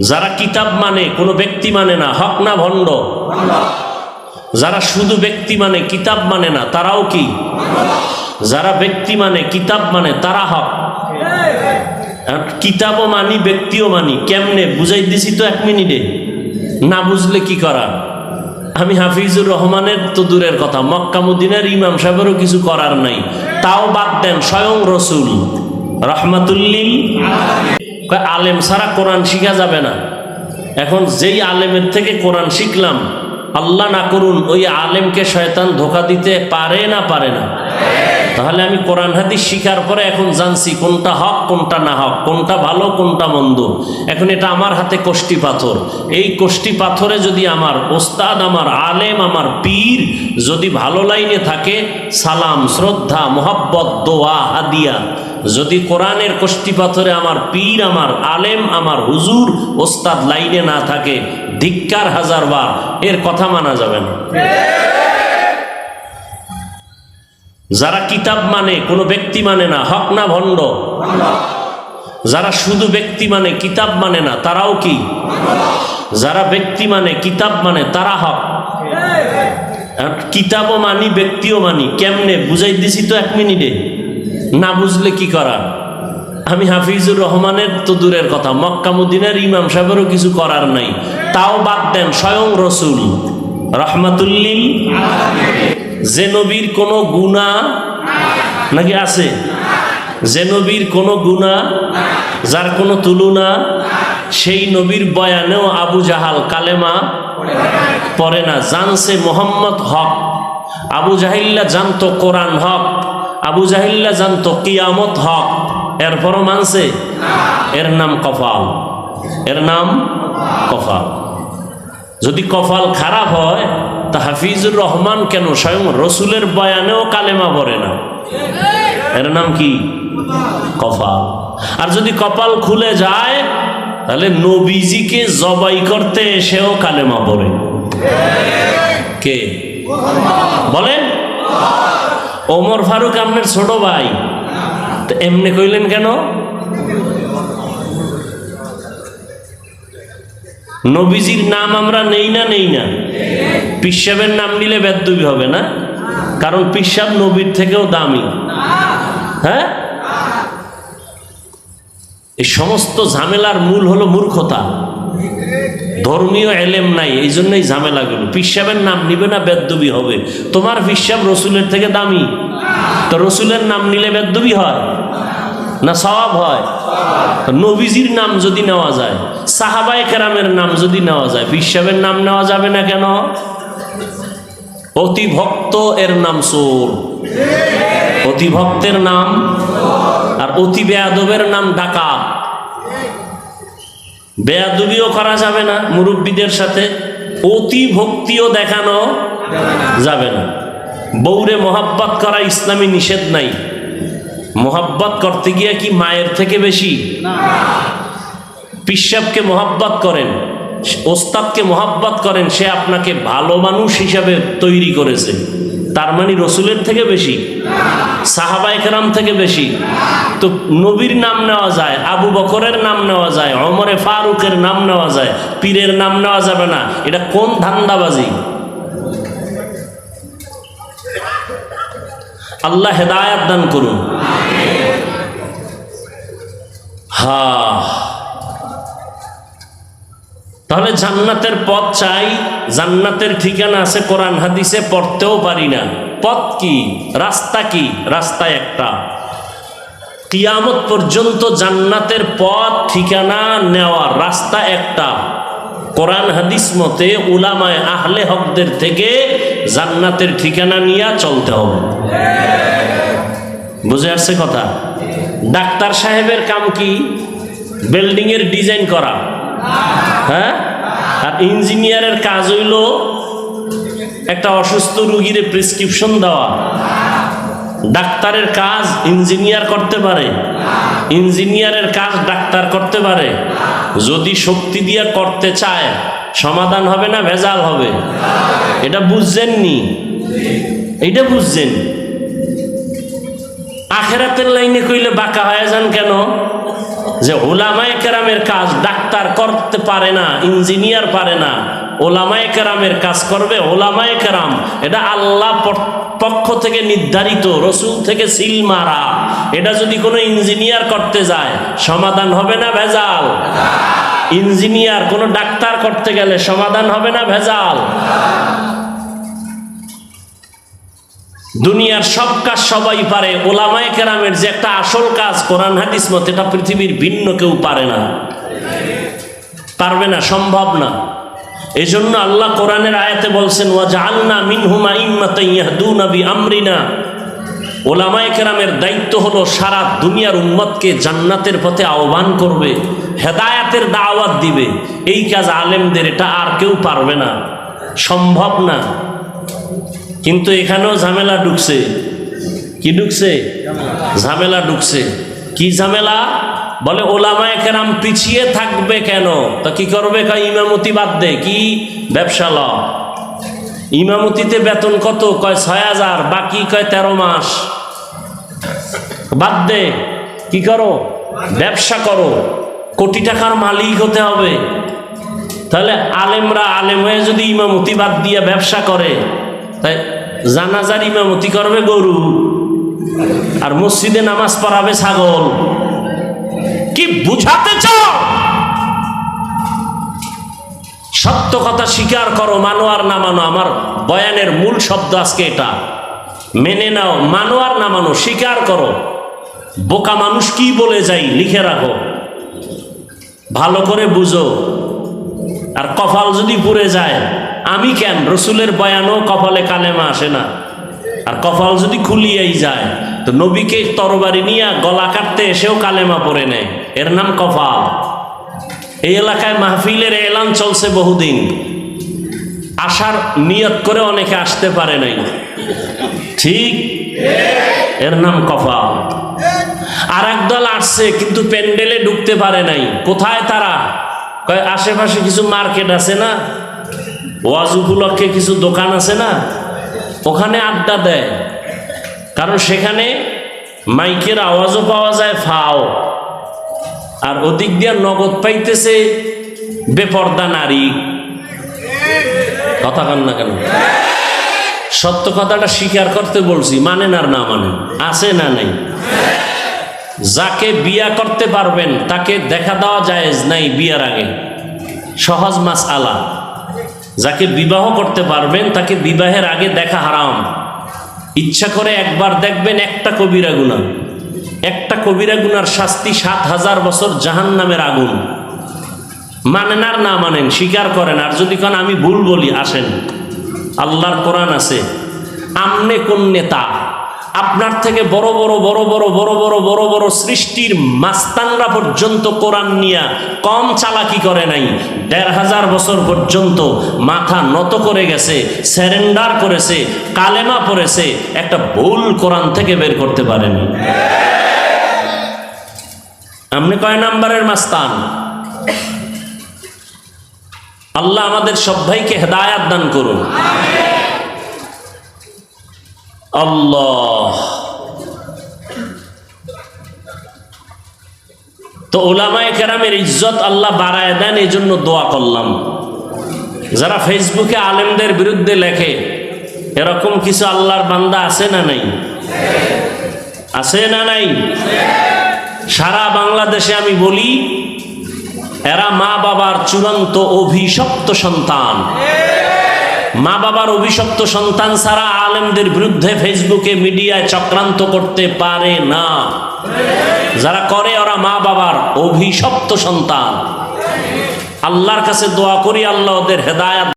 যারা কিতাব মানে কোনো ব্যক্তি মানে না, হক না ভণ্ড? যারা শুধু ব্যক্তি মানে কিতাব মানে না, তারাও কি? যারা ব্যক্তি মানে কিতাব মানে তারা হক। কিতাবও মানি, ব্যক্তিও মানি, কেমনে? বুঝাই দিছি তো এক মিনিটে। না বুঝলে কি করা আমি হাফিজুর রহমানের তো দূরের কথা, মক্কামুদ্দিনের ইমাম সাহেবেরও কিছু করার নাই। তাও বাদ দেন, স্বয়ং রসুল। রহমাতুল্লিল। আলেম ছাড়া কোরআন শিখা যাবে না। এখন যেই আলেমের থেকে কোরআন শিখলাম, আল্লাহ না করুন, ওই আলেমকে শয়তান ধোকা দিতে পারে না পারে না। তাহলে আমি কোরআন হাদিস শিখার পরে এখন জানছি কোনটা হক, কোনটা না হক, কোনটা ভালো, কোনটা মন্দ। এখন এটা আমার হাতে কষ্টি পাথর। এই কোষ্টি পাথরে যদি আমার ওস্তাদ, আমার আলেম, আমার পীর যদি ভালো লাইনে থাকে, সালাম, শ্রদ্ধা, মোহাব্বত, দোয়া, হাদিয়া যদি কোরআনের কোষ্টি পাথরে আমার পীর, আমার আলেম, আমার হুজুর, ওস্তাদ লাইনে না থাকে, ধিক্কার হাজার বার এর কথা মানা যাবে না। যারা কিতাব মানে কোনো ব্যক্তি মানে না, হক না ভণ্ড। যারা শুধু ব্যক্তি মানে কিতাব মানে না, তারাও কি? যারা ব্যক্তি মানে কিতাব মানে তারা হক। কিতাবও মানি, ব্যক্তিও মানি, কেমনে? বুঝাই দিছি তো এক মিনিটে। না বুঝলে কি করা আমি হাফিজুর রহমানের তো দূরের কথা, মক্কামুদ্দিনের ইমাম সাহেবেরও কিছু করার নাই। তাও বাদ দেন স্বয়ং রসুল। রহমাতুল্লিল যে নবীর কোনো গুণা নাকি আছে? যে নবীর কোনো গুণা যার কোনো তুলনা সেই নবীর বয়ানেও আবু জাহাল কালেমা পড়ে না। জানছে মোহাম্মদ হক। আবু জাহিল্লা জানতো কোরআন হক। আবু জাহিল্লা জানতো, কিয়ামত হক। এরপরও মানছে? এর নাম কফাল। এর নাম কফাল। যদি কপাল খারাপ হয়, তা হাফিজুর রহমান কেন? স্বয়ং রসুলের বয়ানেও কালেমা পড়ে না। এর নাম কি? কফাল। আর যদি কপাল খুলে যায়, তাহলে নবীজিকে জবাই করতে এসেও কালেমা পড়ে। কে? বলেন? ওমর ফারুক আপনার ছোট ভাই। তো এমনি কইলেন কেন? নবীজির নাম আমরা নেই না নেই না। পিসাবের নাম নিলে বেদবি হবে না? কারণ পিসাব নবীর থেকেও দামি। হ্যাঁ? এই সমস্ত ঝামেলার মূল হলো মূর্খতা। ধর্মীয় এলেম নাই, এই জন্যই ঝামেলা ঝামেলাগুলো পিসাবের নাম নিবে না, বেদবি হবে। তোমার পিসাব রসুলের থেকে দামি। তো রসুলের নাম নিলে বেদবি হয়? না সওয়াব হয়? নবীজির নাম যদি নেওয়া যায়, সাহাবায় কেরামের নাম যদি নেওয়া যায়, পিসাবের নাম নেওয়া যাবে না কেন? অতি ভক্ত এর নাম সোর অতি ভক্তের নাম আর অতি বেয়াদবের নাম ডাকাত। বেয়াদবিও করা যাবে না মুরব্বীদের সাথে। অতি ভক্তিও দেখানো যাবে না। বৌরে মোহাব্বত করা ইসলামী নিষেধ নাই। মোহাব্বত করতে গিয়ে কি মায়ের থেকে বেশি? পিসাবকে মোহাব্বত করেন ওস্তাদকে মোহাব্বত করেন সে আপনাকে ভালো মানুষ হিসাবে তৈরি করেছে। তার মানে রসুলের থেকে বেশি সাহাবাই কেরাম থেকে বেশি। তো নবীর নাম নেওয়া যায়, আবু বকরের নাম নেওয়া যায় অমরে ফারুকের নাম নেওয়া যায়, পীরের নাম নেওয়া যাবে না। এটা কোন ধান্দাবাজি? আল্লাহ হেদায়াত দান করুন। হা তাহলে জান্নাতের পথ চাই, জান্নাতের ঠিকানা আছে কোরআন হাদিসে, পড়তেও পারি না। পথ কি? রাস্তা কি? রাস্তা একটা। কিয়ামত পর্যন্ত জান্নাতের পথ, ঠিকানা নেওয়ার রাস্তা একটা। কোরআন হাদিস মতে উলামায় আহলে হকদের থেকে জান্নাতের ঠিকানা নিয়ে চলতে হবে। বুঝে আসছে কথা? ডাক্তার সাহেবের কাম কি? বিল্ডিং এর ডিজাইন করা। হ্যাঁ? আর ইঞ্জিনিয়ারের কাজ হইল একটা অসুস্থ রুগীর প্রেসক্রিপশন দেওয়া। ডাক্তারের কাজ ইঞ্জিনিয়ার করতে পারে। ইঞ্জিনিয়ারের কাজ ডাক্তার করতে পারে। যদি শক্তি দিয়ে করতে চায়, সমাধান হবে না ভেজাল হবে? এটা বুঝছেননি? এটা বুঝছেন? আখেরাতের লাইনে কইলে বাঁকা হয়ে যান কেন? যে ওলামায় কেরামের কাজ ডাক্তার করতে পারে না, ইঞ্জিনিয়ার পারে না ওলামায় কেরামের কাজ করবে ওলামায় কেরাম। এটা আল্লাহ পক্ষ থেকে নির্ধারিত, রসুল থেকে সিল মারা। এটা যদি কোনো ইঞ্জিনিয়ার করতে যায়, সমাধান হবে না ভেজাল? ইঞ্জিনিয়ার কোনো ডাক্তার করতে গেলে সমাধান হবে না ভেজাল? দুনিয়ার সব কাজ সবাই পারে। ওলামায় কেরামের যে একটা আসল কাজ কোরআন হাদিস মত, এটা পৃথিবীর ভিন্ন কেউ পারে না। পারবে না, সম্ভব না। এই জন্য আল্লাহ কোরআনের আয়াতে বলছেন ওয়া জাআলনা মিনহুমা ইম্মাতান ইয়াহদুনা বিআমরিনা। ওলামায়ে কেরামের দায়িত্ব হলো সারা দুনিয়ার উম্মতকে জান্নাতের পথে আহ্বান করবে, হেদায়াতের দাওয়াত দিবে। এই কাজ আলেমদের, এটা আর কেউ পারবে না। সম্ভব না। কিন্তু এখানেও ঝামেলা ঢুকছে। কি ঢুকছে? ঝামেলা ঢুকছে। কি ঝামেলা? বলে ওলামায় কেরাম পিছিয়ে থাকবে কেন? তা কি করবে ইমামতি বাদ দে। কি? ব্যবসা ল। ইমামতিতে বেতন কত? কয় ছয় হাজার, বাকি কয় তেরো মাস। বাদ দে। কি করো? ব্যবসা করো। কোটি টাকার মালিক হতে হবে। তাহলে আলেমরা আলেম হয়ে যদি ইমামতি বাদ দিয়ে ব্যবসা করে তাই জানাজার ইমামতি করবে গরু আর মসজিদে নামাজ পড়াবে ছাগল। কি বুঝাতে চাও? সত্য কথা স্বীকার করো, মানো আর না মানো। আমার বয়ানের মূল শব্দ আজকে এটা। মেনে নাও, মানো আর না মানো, স্বীকার করো। বোকা মানুষ কি বলে যাই, লিখে রাখো। ভালো করে বুঝো। আর কপাল যদি পুড়ে যায় আমি কেন? রসুলের বয়ানও কপালে কালেমা আসে না। আর কপাল যদি খুলিয়াই যায়, তো নবীকে তরবারি নিয়ে গলা কাটতে এসেও কালেমা পরে নেয়। এর নাম কপাল। এই এলাকায় মাহফিলের এলান চলছে বহুদিন। আসার নিয়ত করে অনেকে আসতে পারে নাই। ঠিক? এর নাম কপাল। আর একদল আসছে, কিন্তু প্যান্ডেলে ঢুকতে পারে নাই। কোথায় তারা? আশেপাশে কিছু মার্কেট আছে না? ওয়াজ উপলক্ষে কিছু দোকান আছে না? ওখানে আড্ডা দেয়। কারণ সেখানে মাইকের আওয়াজও পাওয়া যায়, ফাও। আর ওদিক দিয়ে নগদ পাইতেছে বেপর্দা নারী। কথা কান না কেন? সত্য কথাটা স্বীকার করতে বলছি, মানেন আর না মানেন, আছে না নাই? যাকে বিয়া করতে পারবেন, তাকে দেখা দেওয়া জায়েজ নাই বিয়ার আগে। সহজ মাস আলা। যাকে বিবাহ করতে পারবেন, তাকে বিবাহের আগে দেখা হারাম। ইচ্ছা করে একবার দেখবেন একটা কবিরা গুণা। একটা কবিরা গুনার শাস্তি সাত হাজার বছর জাহান নামের আগুন। মানেন আর না মানেন, স্বীকার করেন। আর যদি কেন, আমি ভুল বলি, আসেন। আল্লাহর কোরআন আছে, আমনে কোন নেতা আপনার থেকে বড় বড় বড় বড় বড় বড় বড় বড় সৃষ্টির মাস্তানরা পর্যন্ত কোরআন নিয়া কম চালাকি করে নাই। দেড় হাজার বছর পর্যন্ত মাথা নত করে গেছে স্যারেন্ডার করেছে, কালেমা পড়েছে, একটা ভুল কোরআন থেকে বের করতে পারেনি। আপনি কয় নাম্বারের মাস্তান? আল্লাহ আমাদের সবাইকে হেদায়াত দান করুন। আল্লাহ। তো ওলামায় কেরামের ইজ্জত আল্লাহ বাড়ায় দেন, এই জন্য দোয়া করলাম। যারা ফেসবুকে আলেমদের বিরুদ্ধে লেখে, এরকম কিছু আল্লাহর বান্দা আছে না নাই? আছে না নাই? সারা বাংলাদেশে আমি বলি, এরা মা বাবার চূড়ান্ত অভিশপ্ত সন্তান। মা বাবার অভিশপ্ত সন্তান ছাড়া আলেমদের বিরুদ্ধে ফেসবুকে মিডিয়ায় চক্রান্ত করতে পারে না। যারা করে ওরা মা বাবার অভিশপ্ত সন্তান। আল্লাহর কাছে দোয়া করি, আল্লাহ ওদের হেদায়াত